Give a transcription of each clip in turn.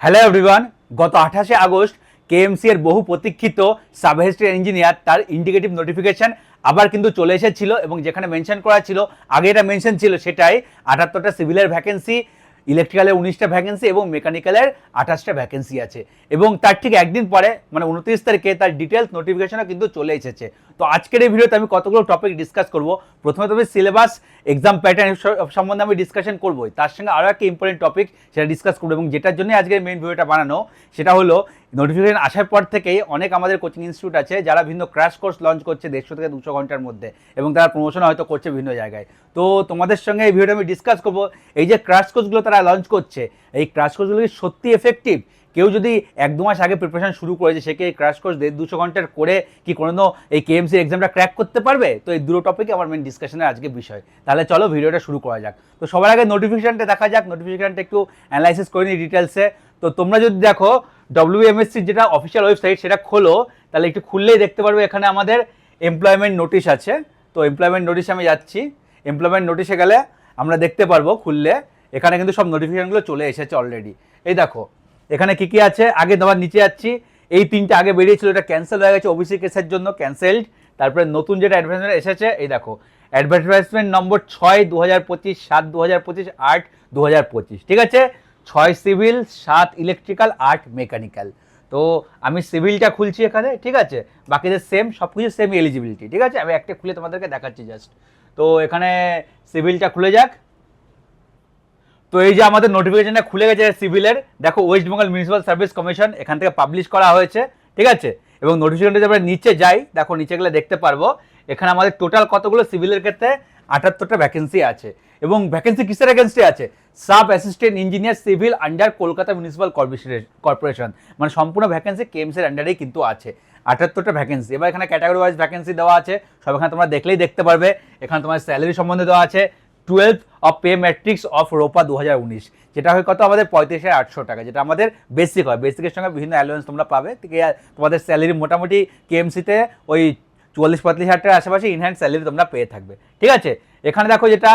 Hello everyone গত আঠাশে August KMC এর বহু প্রতীক্ষিত সাবহেস্টের ইঞ্জিনিয়ার তার ইন্ডিকেটিভ নোটিফিকেশন আবার কিন্তু চলে এসেছিল এবং যেখানে মেনশন করা ছিল, আগে এটা মেনশন ছিল সেটাই আটাত্তরটা সিভিলের ভ্যাকেন্সি ইলেকট্রিক্যালের উনিশটা ভ্যাকেন্সি এবং মেকানিক্যালের আঠাশটা ভ্যাকেন্সি আছে। এবং তার ঠিক একদিন পরে মানে উনত্রিশ তারিখে তার ডিটেলস নোটিফিকেশনও কিন্তু চলে এসেছে। তো আজকের এই ভিডিওতে আমি কতগুলো টপিক ডিসকাস করব? প্রথমে তবে সিলেবাস এক্সাম প্যাটার্ন সম্বন্ধে আমি ডিসকাশন করবোই। তার সঙ্গে আরও একটা ইম্পর্টেন্ট টপিক সেটা ডিসকাস করব এবং যেটার জন্য আজকের মেইন ভিডিওটা বানানো, সেটা হলো নোটিফিকেশন আসার পর থেকেই অনেক আমাদের কোচিং ইনস্টিটিউট আছে, যারা বিভিন্ন ক্র্যাশ কোর্স লঞ্চ করছে দেড়শো থেকে দুশো ঘণ্টার মধ্যে এবং তারা প্রমোশন হয়তো করছে বিভিন্ন জায়গায়। তো তোমাদের সঙ্গে এই ভিডিওটা আমি ডিসকাস করব। এই যে ক্র্যাশ কোর্সগুলো তারা লঞ্চ করছে, এই ক্র্যাশ কোর্সগুলো কি সত্যি এফেক্টিভ কেউ যদি এক দু মাস আগে প্রিপারেশন শুরু করেছে, সে কি ক্র্যাশ কোর্স দেড় দুশো ঘণ্টার করে কি কোনো এই কেএমসি এক্সামটা ক্র্যাক করতে পারবে? তো এই দুটো টপিকে আমার মেন ডিসকাশনের আজকে বিষয়। তাহলে চলো ভিডিওটা শুরু করা যাক। তো সবার আগে নোটিফিকেশানটা দেখা যাক। নোটিফিকেশানটা একটু অ্যানালাইসিস করে নিই ডিটেলসে তো তোমরা যদি দেখো ডব্লিউএমএসসির যেটা অফিসিয়াল ওয়েবসাইট সেটা খোলো, তাহলে একটু খুললেই দেখতে পারবে এখানে আমাদের এমপ্লয়মেন্ট নোটিশ আছে। তো এমপ্লয়মেন্ট নোটিশে আমি যাচ্ছি। এমপ্লয়মেন্ট নোটিশে গেলে আমরা দেখতে পারব খুললে। এখানে কিন্তু সব নোটিফিকেশানগুলো চলে এসেছে অলরেডি এই দেখো এখানে কি কি আছে? আগে তোমার নিচে যাচ্ছি। এই তিনটে আগে বেরিয়েছিল, এটা ক্যান্সেল হয়ে গেছে ওবিসি কেসের জন্য ক্যান্সেলড তারপরে নতুন যেটা অ্যাডভার্টাইজমেন্ট এসেছে, এই দেখো অ্যাডভার্টাইজমেন্ট নম্বর ছয় দু হাজার পঁচিশ, সাত দু হাজার পঁচিশ, আট দু হাজার পঁচিশ, ঠিক আছে? ছয় সিভিল সাত ইলেকট্রিক্যাল আট মেকানিক্যাল তো আমি সিভিলটা খুলছি এখানে, ঠিক আছে? বাকিদের সেম সব কিছু সেম এলিজিবিলিটি ঠিক আছে? আমি একটা খুলে তোমাদেরকে দেখাচ্ছি জাস্ট তো এখানে সিভিলটা খুলে যাক। তো এই যে আমাদের নোটিফিকেশনটা খুলে গেছে সিভিলের, দেখো west Bengal municipal service commission এখান থেকে পাবলিশ করা হয়েছে, ঠিক আছে? এবং নোটিফিকেশনটা আমরা নিচে যাই, দেখো নিচে গেলে দেখতে পারব, এখানে আমাদের টোটাল কতগুলো সিভিলের ক্ষেত্রে আটাত্তরটা ভ্যাকেন্সি আছে। এবং ভ্যাকেন্সি কিসের ভ্যাকেন্সি আছে? Sub assistant engineer civil under Kolkata municipal corporation মানে সম্পূর্ণ ভ্যাকেন্সি কেএমসির আন্ডারেই কিন্তু আছে। আটাত্তরটা ভ্যাকেন্সি এবার এখানে ক্যাটাগরি ওয়াইজ ভ্যাকেন্সি দেওয়া আছে, সব এখানে তোমরা দেখলেই দেখতে পারবে। এখানে তোমার স্যালারি সম্বন্ধে দেওয়া আছে। Twelve of pay matrix of ROPA দু হাজার উনিশ যেটা হয় কত? আমাদের পঁয়ত্রিশ হাজার আটশো টাকা, যেটা আমাদের বেসিক হয়। বেসিকের সঙ্গে বিভিন্ন অ্যালোয়েন্স তোমরা পাবে? তোমাদের স্যালারি মোটামুটি কেএমসিতে ওই চুয়াল্লিশ পঁয়ত্রিশ হাজার টাকার আশেপাশে ইনহ্যান্ড স্যালারি তোমরা পেয়ে থাকবে। ঠিক আছে? এখানে দেখো যেটা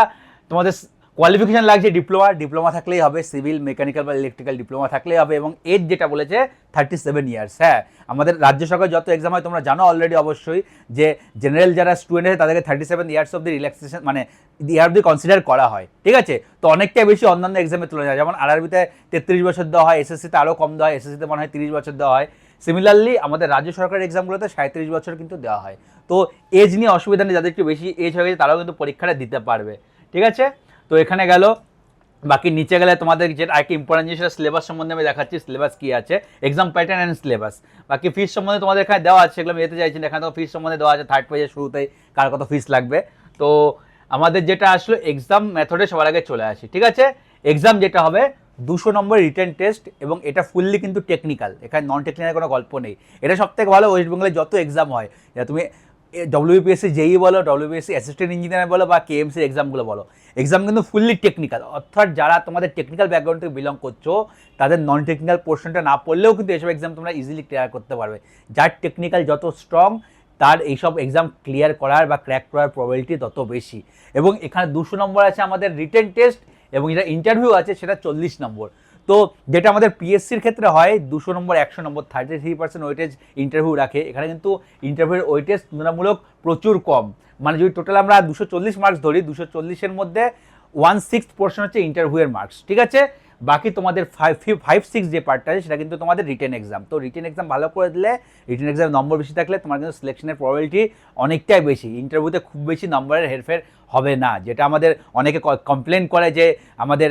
তোমাদের কোয়ালিফিকেশন লাগছে ডিপ্লোমা ডিপ্লোমা থাকলেই হবে সিভিল মেকানিক্যাল বা ইলেকট্রিক্যাল ডিপ্লোমা থাকলেই হবে এবং এজ যেটা বলেছে থার্টি সেভেন ইয়ার্স হ্যাঁ। আমাদের রাজ্য সরকার যত এক্সাম হয়, তোমরা জানো অলরেডি অবশ্যই যে জেনারেল যারা স্টুডেন্ট আছে, তাদেরকে thirty seven years of the relaxation মানে ইয়ার অব্দি কনসিডার করা হয়, ঠিক আছে? তো অনেকটাই বেশি অন্যান্য এক্সামের তুলনায়, যেমন আরআরবিতে তেত্রিশ বছর দেওয়া হয় এসএসসিতে আরও কম দেওয়া হয় এসএসসিতে মনে হয় তিরিশ বছর দেওয়া হয়। সিমিলারলি আমাদের রাজ্য সরকারের এক্সামগুলোতে সাঁত্রিশ বছর কিন্তু দেওয়া হয়। তো এজ নিয়ে অসুবিধা নেই, যাদের একটু বেশি এজ হয়ে গেছে, তারাও কিন্তু পরীক্ষাটা দিতে পারবে, ঠিক আছে? তো এখানে গেল। বাকি নিচে গেলে তোমাদের যেটা আরেকটি ইম্পর্টেন্ট জিনিস সিলেবাস সম্বন্ধে আমি দেখাচ্ছি সিলেবাস কী আছে। এক্সাম প্যাটার্ন অ্যান্ড সিলেবাস বাকি ফিস সম্বন্ধে তোমাদের এখানে দেওয়া আছে, সেগুলো আমি যেতে চাইছি এখানে তো ফিস সম্বন্ধে দেওয়া আছে থার্ড পেজের শুরুতেই কার কত ফিস লাগবে। তো আমাদের যেটা আসলো এক্সাম মেথডে সবার আগে চলে আসি, ঠিক আছে? এক্সাম যেটা হবে, দুশো নম্বর রিটেন টেস্ট এবং এটা ফুললি কিন্তু টেকনিক্যাল এখানে নন টেকনিক্যাল কোনো গল্প নেই। এটা সব থেকে ভালো ওয়েস্ট বেঙ্গলে যত এক্সাম হয় তুমি ডব্লিউপিএসসি জেই E বলো ডব্লিউপিএসসি অ্যাসিস্ট্যান্ট ইঞ্জিনিয়ার বলো বা কেএমসি এক্সামগুলো বলো। এক্সাম কিন্তু ফুললি টেকনিক্যাল অর্থাৎ যারা তোমাদের টেকনিক্যাল ব্যাকগ্রাউন্ড থেকে বিলং করছ, তাদের নন টেকনিক্যাল পোর্শনটা না পড়লেও কিন্তু এসব এক্সাম তোমরা ইজিলি ক্লিয়ার করতে পারবে। যার টেকনিক্যাল যত স্ট্রং তার এইসব এক্সাম ক্লিয়ার করার বা ক্র্যাক করার প্রবাবিলিটি তত বেশি। এবং এখানে দুশো নম্বর আছে আমাদের রিটেন টেস্ট এবং যেটা ইন্টারভিউ আছে সেটা চল্লিশ নম্বর। তো যেটা আমাদের পিএসসির ক্ষেত্রে হয়, দুশো নম্বর, একশো নম্বর thirty three percent weightage interview রাখে। এখানে কিন্তু ইন্টারভিউর ওয়েটেজ তুলনামূলক প্রচুর কম। মানে যদি টোটাল আমরা দুশো চল্লিশ মার্কস ধরি, দুশো চল্লিশের মধ্যে ওয়ান সিক্স পোর্শন হচ্ছে ইন্টারভিউয়ের মার্কস ঠিক আছে? বাকি তোমাদের ফাইভ ফাইভ সিক্স যে পার্টটা আছে, সেটা কিন্তু তোমাদের রিটেন এক্সাম তো রিটেন এক্সাম ভালো করে দিলে রিটেন এক্সাম নম্বর বেশি থাকলে তোমার কিন্তু সিলেকশনের প্রবাবিলিটি অনেকটাই বেশি। ইন্টারভিউতে খুব বেশি নম্বরের হেরফের হবে না। যেটা আমাদের অনেকে কমপ্লেন করে যে আমাদের,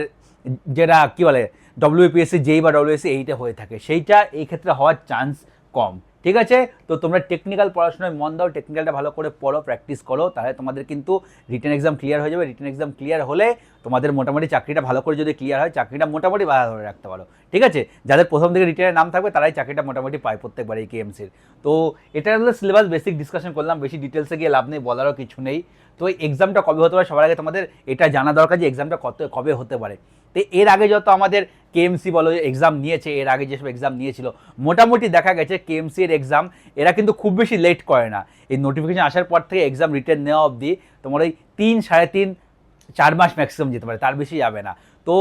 যেটা কী বলে ডব্লিউপিএসসি যেই বা ডব্লিউএসসি এইটা হয়ে থাকে, সেইটা এই ক্ষেত্রে হওয়ার চান্স কম। ঠিক আছে? তো তোমরা টেকনিক্যাল পড়াশোনায় মন দাও টেকনিক্যালটা ভালো করে পড়ো প্র্যাকটিস করো, তাহলে তোমাদের কিন্তু রিটার্ন এক্সাম ক্লিয়ার হয়ে যাবে। রিটেন এক্সাম ক্লিয়ার হলে তোমাদের মোটামুটি চাকরিটা ভালো করে যদি ক্লিয়ার হয়, চাকরিটা মোটামুটি ভালো ধরে রাখতে পারো। ঠিক আছে? যাদের প্রথম থেকে রিটেনের নাম থাকবে, তারাই চাকরিটা মোটামুটি পায় প্রত্যেকবার এই কেএমসির তো এটা হলো সিলেবাস বেসিক ডিসকাশন করলাম, বেশি ডিটেলসে গিয়ে লাভ নেই, বলারও কিছু নেই। তো এক্সামটা কবে হতে পারে সবার আগে তোমাদের এটা জানা দরকার যে এক্সামটা কত, কবে হতে পারে। তো এর আগে যত আমাদের কেএমসি বলো এক্সাম নিয়েছে, এর আগে যেসব এক্সাম নিয়েছিল, মোটামুটি দেখা গেছে কেএমসি এর এক্সাম এরা কিন্তু খুব বেশি লেট করে না। এই নোটিফিকেশন আসার পর থেকে এক্সাম রিটার্ন নেওয়া অবধি তোমার ওই তিন, সাড়ে তিন, চার মাস ম্যাক্সিমাম যেতে পারে, তার বেশি যাবে না। তো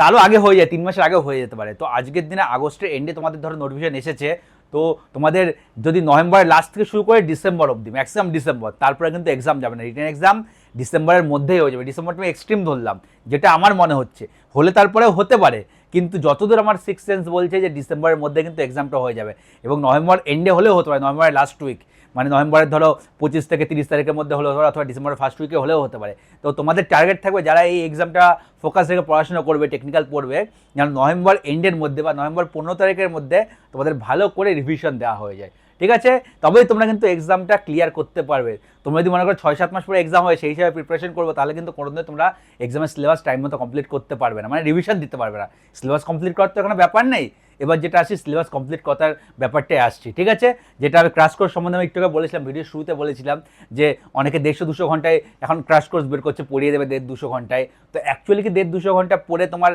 তারও আগে হয়ে যায়, তিন মাসের আগে হয়ে যেতে পারে। তো আজকের দিনে আগস্টের এন্ডে তোমাদের ধরো নোটিফিকেশন এসেছে, তো তোমাদের যদি নভেম্বরের লাস্ট থেকে শুরু করে ডিসেম্বর অবধি ম্যাক্সিমাম ডিসেম্বর, তারপরে কিন্তু এক্সাম যাবে না রিটার্ন এক্সাম ডিসেম্বরের মধ্যেই হয়ে যাবে। ডিসেম্বর তুমি এক্সট্রিম ধরলাম, যেটা আমার মনে হচ্ছে। হলে তারপরেও হতে পারে, কিন্তু যতদূর আমার সিক্স সেন্স বলছে যে ডিসেম্বরের মধ্যে কিন্তু এক্সামটা হয়ে যাবে। এবং নভেম্বর এন্ডে হলেও হতে পারে, নভেম্বরের লাস্ট উইক মানে নভেম্বরের ধরো পঁচিশ থেকে তিরিশ তারিখের মধ্যে হলেও অথবা ডিসেম্বরের ফার্স্ট উইকে হলেও হতে পারে। তো তোমাদের টার্গেট থাকবে যারা এই এক্সামটা ফোকাস রেখে পড়াশোনা করবে টেকনিক্যাল পড়বে, যেন নভেম্বর এন্ডের মধ্যে বা নভেম্বর পনেরো তারিখের মধ্যে তোমাদের ভালো করে রিভিশন দেওয়া হয়ে যায়। ঠিক আছে? তবেই তোমরা কিন্তু এক্সামটা ক্লিয়ার করতে পারবে। তোমরা যদি মনে করো ছয়, সাত মাস পরে এক্সাম হয় সেই হিসাবে প্রিপারেশন করব, তাহলে কিন্তু কোনোদিন তোমরা এক্সামের সিলেবাস টাইম মতো কমপ্লিট করতে পারবে না। মানে রিভিশন দিতে পারবে না। সিলেবাস কমপ্লিট করার তো কোনো ব্যাপার নেই। এবার যেটা আসছি সিলেবাস কমপ্লিট করার ব্যাপারটাই আসছি, ঠিক আছে? যেটা আমি ক্রাশ কোর্স সম্বন্ধে আমি একটু আগে বলেছিলাম ভিডিও শুরুতে বলেছিলাম যে অনেকে দেড়শো, দুশো ঘন্টায় এখন ক্রাশ কোর্স বের করছে, পড়িয়ে দেবে দেড়, দুশো ঘন্টায়। তো অ্যাকচুয়ালি কি দেড়, দুশো ঘণ্টা পড়ে তোমার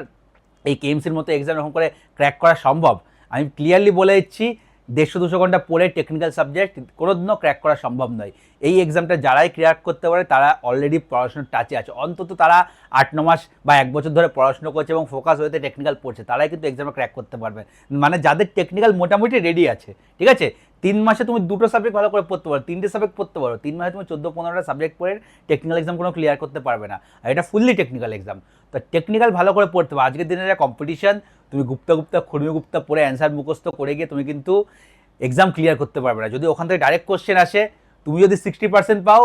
এই কেএমসির মতো এক্সাম এরকম করে ক্র্যাক করা সম্ভব? আমি ক্লিয়ারলি বলে দিচ্ছি দেড়শো দুশো ঘণ্টা পড়ে টেকনিক্যাল সাবজেক্ট কোনো দিনও ক্র্যাক করা সম্ভব নয়। এই এক্সামটা যারাই ক্র্যাক করতে পারে, তারা অলরেডি পড়াশোনার টাচে আছে। অন্তত তারা আট ন মাস বা এক বছর ধরে পড়াশোনা করছে এবং ফোকাস হয়েতে টেকনিক্যাল পড়ছে, তারাই কিন্তু এক্সামে ক্র্যাক করতে পারবে। মানে যাদের টেকনিক্যাল মোটামুটি রেডি আছে, ঠিক আছে? তিন মাসে তুমি দুটো সাবজেক্ট ভালো করে পড়তে পারো, তিনটে সাবজেক্ট পড়তে পারো। তিন মাসে তুমি চোদ্দ পনেরোটা সাবজেক্ট পড়ে টেকনিক্যাল এক্সাম কোনো ক্লিয়ার করতে পারবে না। আর এটা ফুললি টেকনিক্যাল এক্সাম তো টেকনিক্যাল ভালো করে পড়তে হবে। আজকের দিনে কম্পিটিশন তুমি গুপ্তা গুপ্তা খুর্মি গুপ্তা পড়ে অ্যান্সার মুখস্থ করে গিয়ে তুমি কিন্তু এক্সাম ক্লিয়ার করতে পারবে না। যদি ওখান থেকে ডাইরেক্ট কোশ্চেন আসে তুমি যদি সিক্সটি পার্সেন্ট পাও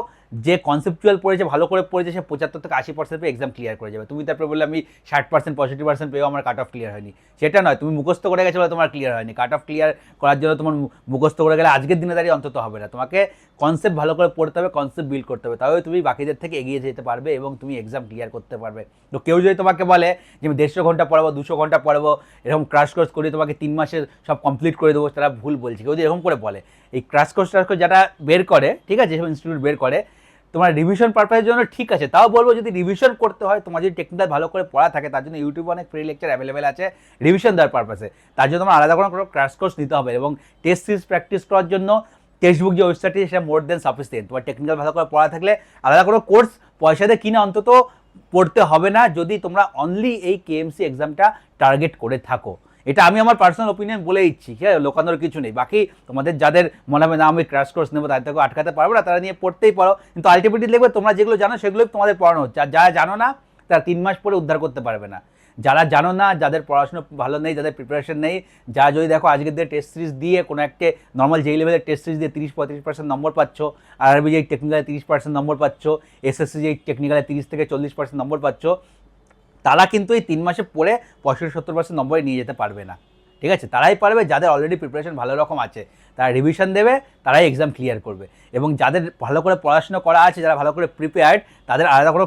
যে কনসেপচুয়াল পড়েছে, ভালো করে পড়েছে, সে পঁচাত্তর থেকে আশি পার্সেন্ট পেয়ে এক্সাম ক্লিয়ার করে যাবে। তুমি তারপরে বললে, আমি ষাট পার্সেন্ট পঁয়ষট্টি পার্সেন্ট পেয়েও আমার কাট অফ ক্লিয়ার হয়নি। সেটা নয়, তুমি মুখস্থ করে গেছো বলে তোমার ক্লিয়ার হয়নি। কাট অফ ক্লিয়ার করার জন্য তোমার মুখস্থ করে গেলে আজকের দিনে দাঁড়িয়ে অন্তত হবে না। তোমাকে কনসেপ্ট ভালো করে পড়তে হবে কনসেপ্ট বিল্ড করতে হবে। তবে তুমি বাকিদের থেকে এগিয়ে যেতে পারবে এবং তুমি এক্সাম ক্লিয়ার করতে পারবে। তো কেউ যদি তোমাকে বলে যে, আমি দেড়শো ঘণ্টা পড়াবো, দুশো ঘণ্টা পড়াবো, এরকম ক্রাশ কোর্স করে তোমাকে তিন মাসে সব কমপ্লিট করে দেবো, তারা ভুল বলছে। কেউ যদি এরকম করে বলে, এই ক্রাশ কোর্স ট্রাশ কোর্স যারা বের করে, ঠিক আছে যেসব ইনস্টিটিউট বের করে তোমার রিভিশন পারপাসের জন্য ঠিক আছে, তাও বলব যদি রিভিশন করতে হয়, তোমার যদি টেকনিক্যাল ভালো করে পড়া থাকে, তার জন্য ইউটিউবে অনেক ফ্রি লেকচার অ্যাভেলেবেল আছে রিভিশন দেওয়ার পারপাসে তার জন্য তোমার আলাদা কোনো ক্রাশ কোর্স নিতে হবে এবং টেস্ট সিরিজ প্র্যাকটিস করার জন্য টেক্সট বুক যে ওয়েবসাইটটি সেটা মোর দেন সাফিসিয়েন্ট তোমার টেকনিক্যাল ভালো করে পড়া থাকলে আলাদা কোনো কোর্স পয়সা দিয়ে কিনে অন্তত পড়তে হবে না, যদি তোমরা অনলি এই কেএমসি এক্সামটা টার্গেট করে থাকো। এটা আমি আমার পার্সোনাল ওপিনিয়ন বলে দিচ্ছি আছে? লোকানোর কিছু নেই। বাকি তোমাদের যাদের মনে হবে, না, আমি ক্রাশ কোর্স নেব, তাদের থেকে আটকাতে পারব না, তারা নিয়ে পড়তেই পারো। কিন্তু আলটিমেটলি দেখবে তোমরা যেগুলো জানো, সেগুলোই তোমাদের পড়ানো হচ্ছে। আর যারা জানো না, তারা তিন মাস পরে উদ্ধার করতে পারবে না। যারা জানো না, যাদের পড়াশোনা ভালো নেই, যাদের প্রিপারেশন নেই যা যদি দেখো আজকের দিনে টেস্ট সিরিজ দিয়ে কোনো একটা নর্মাল যেই লেভেলের টেস্ট সিরিজ দিয়ে তিরিশ পঁয়ত্রিশ পার্সেন্ট নম্বর পাচ্ছ আরবি যেই টেকনিক্যালে তিরিশ পার্সেন্ট নম্বর পাচ্ছ এসএসসি যেই টেকনিক্যালে তিরিশ থেকে চল্লিশ পার্সেন্ট নম্বর পাচ্ছ তারা কিন্তু এই তিন মাসে পড়ে পঁয়ষট্টি, সত্তর পার্সেন্ট নম্বরে নিয়ে যেতে পারবে না। ঠিক আছে? তারাই পারবে, যাদের অলরেডি প্রিপারেশন ভালো রকম আছে, তারা রিভিশন দেবে, তারাই এক্সাম ক্লিয়ার করবে। এবং যাদের ভালো করে পড়াশোনা করা আছে, যারা ভালো করে প্রিপেয়ার্ড তাদের আলাদা কোনো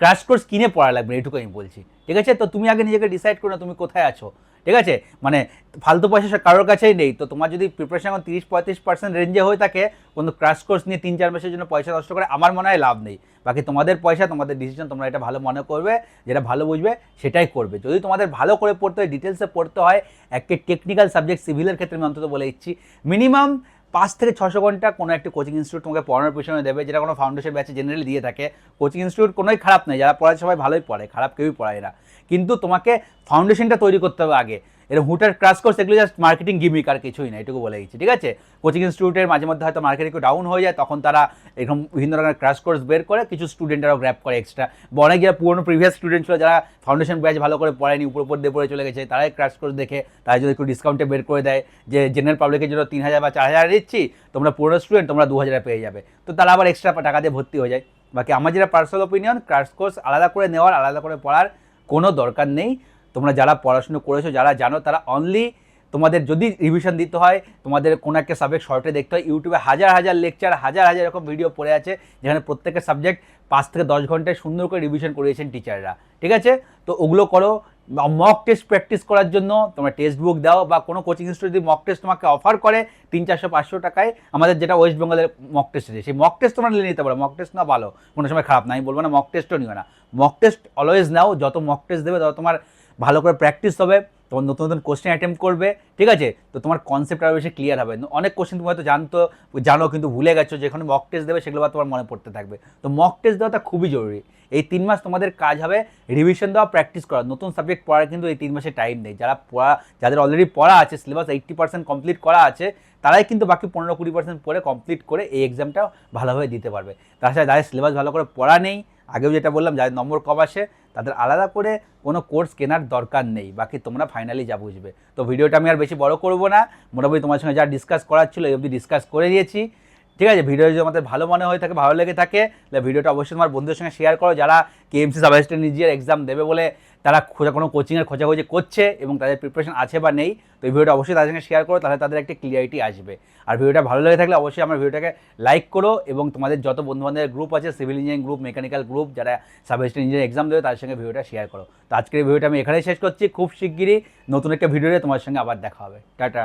ক্র্যাশ কোর্স কিনে পড়া লাগবে এইটুকু আমি বলছি। ঠিক আছে? তো তুমি আগে নিজেকে ডিসাইড করো তুমি কোথায় আছো? ঠিক আছে? মানে ফালতু পয়সা কারোর কাছেই নেই। তো তোমার যদি প্রিপারেশন এখন তিরিশ পঁয়ত্রিশ পার্সেন্ট রেঞ্জে হয়ে থাকে, কোনো ক্র্যাশ কোর্স নিয়ে তিন চার মাসের জন্য পয়সা নষ্ট করে আমার মনে হয় লাভ নেই। বাকি তোমাদের পয়সা, তোমাদের ডিসিশন তোমরা এটা ভালো মনে করবে, যেটা ভালো বুঝবে, সেটাই করবে। যদি তোমাদের ভালো করে পড়তে হয় ডিটেলসে পড়তে হয়, একটা টেকনিক্যাল সাবজেক্ট সিভিলের ক্ষেত্রে আমি অন্তত বলে দিচ্ছি। মিনিমাম পাঁচ থেকে ছশো ঘণ্টা কোনো একটা কোচিং ইনস্টিটিউট তোমাকে পড়ানোর পিছনে দেবে, যেটা কোনো ফাউন্ডেশন ব্যাচে জেনারেলি দিয়ে থাকে। কোচিং ইনস্টিটিউট কোনোই খারাপ নেই যারা পড়ায় সবাই ভালোই পড়ে, খারাপ কেউই পড়ায় না। কিন্তু তোমাকে ফাউন্ডেশনটা তৈরি করতে হবে আগে। এরকম হুটার ক্রাশ কোর্স এগুলো জাস্ট মার্কেটিং গিমিক আর কিছুই না, এটুকু বলে দিচ্ছি, ঠিক আছে? কোচিং ইনস্টিটিউটের মাঝে মধ্যে হয়তো মার্কেট একটু ডাউন হয়ে যায়, তখন তারা এরকম বিভিন্ন রকমের ক্রাশ কোর্স বের করে, কিছু স্টুডেন্টরাও গ্র্যাপ করে এক্সট্রা বা অনেক যারা পুরনো প্রিভিয়াস স্টুডেন্ট ছিল যারা ফাউন্ডেশন ব্যাচ ভালো করে পড়ায়নি উপর উপর দিয়ে পড়ে চলে গেছে, তারাই ক্রাশ কোর্স দেখে, তারা যদি একটু ডিসকাউন্টে বের করে দেয়, যে জেনারেল পাবলিকের জন্য তিন হাজার বা চার হাজার দিচ্ছি, তোমরা পুরনো স্টুডেন্ট তোমরা দু হাজারে পেয়ে যাবে। তো তারা আবার এক্সট্রা টাকা দিয়ে ভর্তি হয়ে যায়। বাকি আমার যেটা পার্সোনাল ওপিনিয়ন ক্রাশ কোর্স আলাদা করে নেওয়ার, আলাদা করে পড়ার কোনো দরকার নেই। তোমরা যারা পড়াশুনো করেছ, যারা জানো, তারা অনলি তোমাদের যদি রিভিশন দিতে হয়, তোমাদের কোনো একটা সাবজেক্ট শর্টে দেখতে হয়। ইউটিউবে হাজার হাজার লেকচার হাজার হাজার এরকম ভিডিও পড়ে আছে, যেখানে প্রত্যেকের সাবজেক্ট পাঁচ থেকে দশ ঘন্টায় সুন্দর করে রিভিশন করিয়েছেন টিচাররা ঠিক আছে? তো ওগুলো করো মক টেস্ট প্র্যাকটিস করার জন্য তোমরা টেক্সট বুক দাও বা কোনো কোচিং ইনস্টিটিউট যদি মক টেস্ট তোমাকে অফার করে তিন, চারশো, পাঁচশো টাকায়, আমাদের যেটা ওয়েস্ট বেঙ্গলের মক টেস্ট আছে, সেই মক টেস্ট তোমরা নিয়ে নিতে পারো। মক টেস্ট না ভালো, কোনো সময় খারাপ না, আমি বলব না মক টেস্টও নিও না। মক টেস্ট অলওয়েজ নাও, যত মক টেস্ট দেবে তত তোমার ভালো করে প্র্যাকটিস হবে। তোমার নতুন নতুন কোশ্চেন অ্যাটেম্প করবে, ঠিক আছে? তো তোমার কনসেপ্ট আরও বেশি ক্লিয়ার হবে। অনেক কোশ্চেন তুমি হয়তো জানতো, জানো কিন্তু ভুলে গেছো, যেখানে মক টেস্ট দেবে সেগুলো তোমার মনে পড়তে থাকবে। তো মক টেস্ট দেওয়াটা খুবই জরুরি। এই তিন মাস তোমাদের কাজ হবে রিভিশন দেওয়া প্র্যাকটিস করা। নতুন সাবজেক্ট পড়ার কিন্তু এই তিন মাসে টাইম নেই। যারা পড়া, যাদের অলরেডি পড়া আছে সিলেবাস এইট্টি পার্সেন্ট কমপ্লিট করা আছে, তারাই কিন্তু বাকি পনেরো কুড়ি পার্সেন্ট পড়ে কমপ্লিট করে এই এক্সামটা ভালোভাবে দিতে পারবে। তাছাড়া যাদের সিলেবাস ভালো করে পড়া নেই আগেও যেটা বললাম, যাদের নম্বর কম আসে, তাদের আলাদা করে কোনো কোর্স কেনার দরকার নেই, বাকি তোমরা ফাইনালি যা বুঝবে। তো ভিডিওটা আমি আর বেশি বড় করব না। মোটামুটি তোমার সঙ্গে যা ডিসকাস করার ছিল, এই অবধি ডিসকাস করে দিয়েছি ঠিক আছে, ভিডিও যদি আমাদের ভালো মনে হয়ে থাকে, ভালো লেগে থাকে, তাহলে ভিডিওটা অবশ্যই তোমার বন্ধুদের সঙ্গে শেয়ার করো। যারা কেএমসি সাব অ্যাসিস্ট্যান্ট নিজের এক্সাম দেবে বলে তারা খোঁজা, কোনো কোচিংয়ের খোঁজাখুঁজি করছে এবং তাদের প্রিপারেশন আছে বা নেই, তো এই ভিডিওটা অবশ্যই তাদের সঙ্গে শেয়ার করো, তাহলে তাদের একটা ক্লিয়ারিটি আসবে। আর ভিডিওটা ভালো লেগে থাকলে অবশ্যই আমার ভিডিওটাকে লাইক করো এবং তোমাদের যত বন্ধুবান্ধবের গ্রুপ আছে civil engineering group mechanical group যারা সাব অ্যাসিস্ট্যান্ট ইঞ্জিনিয়ারিং এক্সাম দেবে, তাদের সঙ্গে ভিডিওটা শেয়ার করো। তো আজকের ভিডিওটা আমি এখানেই শেষ করছি। খুব শিগগিরই নতুন একটা ভিডিওতে তোমার সঙ্গে আবার দেখা হবে। টাটা।